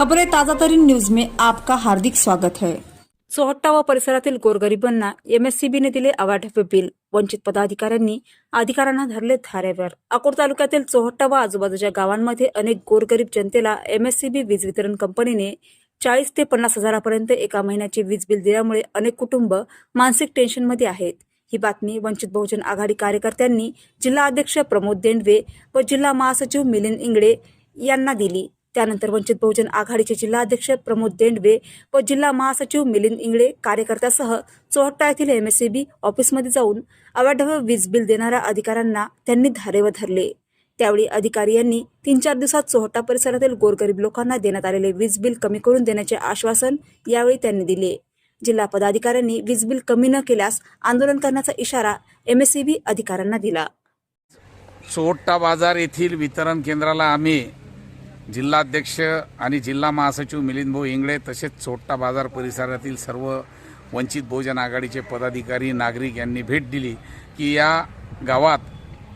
खबरें ताजा तरीन न्यूज में आपका हार्दिक स्वागत है। सोहट्टा व परिसरातील गोरगरिबांना एमएससीबीने दिले अवाढव्य बिल. वंचित पदाधिकाऱ्यांनी अधिकाऱ्यांना धरले धारेवर अकोट तालुक्यातील चोहट्टा व आजूबाजूच्या गावांमध्ये अनेक गोरगरीब जनतेला एमएससीबी वीज वितरण कंपनीने चाळीस ते पन्नास हजारापर्यंत एका महिन्याचे वीज बिल दिल्यामुळे अनेक कुटुंब मानसिक टेन्शनमध्ये आहेत. ही बातमी वंचित बहुजन आघाडी कार्यकर्त्यांनी जिल्हा अध्यक्ष प्रमोद देंडवे व जिल्हा महासचिव मिलिंद इंगळे यांना दिली. त्यानंतर वंचित बहुजन आघाडीचे जिल्हाध्यक्ष प्रमोद देंडवे व जिल्हा महासचिव मिलिंद इंगळे कार्यकर्त्यासह चोहट्टा येथील एमएससीबी ऑफिसमध्ये जाऊन अवाढव्य वीज बिल देणाऱ्या अधिकाऱ्यांना त्यांनी धारेवर धरले. त्यावेळी अधिकारी यांनी तीन चार दिवसात चोहट्टा परिसरातील गोरगरीब लोकांना देण्यात आलेले वीज बिल कमी करून देण्याचे आश्वासन यावेळी त्यांनी दिले. जिल्हा पदाधिकाऱ्यांनी वीज बिल कमी न केल्यास आंदोलन करण्याचा इशारा एमएससीबी अधिकाऱ्यांना दिला. चोहट्टा बाजार येथील वितरण केंद्राला आम्ही जिल्हाध्यक्ष आणि जिल्हा महासचिव मिलिंद भाऊ इंगळे तसेच चोट्टा बाजार परिसरातील सर्व वंचित बहुजन आघाडीचे पदाधिकारी नागरिक यांनी भेट दिली की या गावात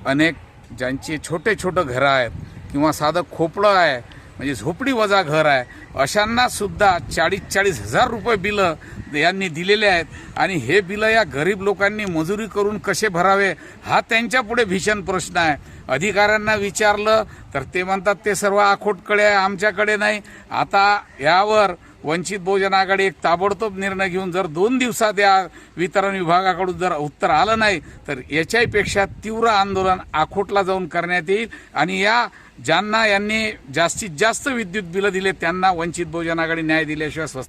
अनेक ज्यांचे छोटे छोटे घरं आहेत किंवा साधं खोपडं आहे म्हणजे झोपडी वजा घर आहे अशांना सुद्धा चाळीस चाळीस हजार रुपये बिलं यांनी दिलेले आहेत. आणि हे बिलं या गरीब लोकांनी मजुरी करून कसे भरावे हा त्यांच्यापुढे भीषण प्रश्न आहे. अधिकाऱ्यांना विचारलं तर ते म्हणतात ते सर्व आखोटकडे आहे आमच्याकडे नाही. आता यावर वंचित बहुजन आघाडी एक ताबडतोब निर्णय घेऊन जर दोन दिवसात या वितरण विभागाकडून जर उत्तर आलं नाही तर याच्याहीपेक्षा तीव्र आंदोलन आखोटला जाऊन करण्यात येईल. आणि या ज्यांना यांनी जास्तीत जास्त विद्युत बिलं दिले त्यांना वंचित बहुजन आघाडी न्याय दिल्याशिवाय स्वस्त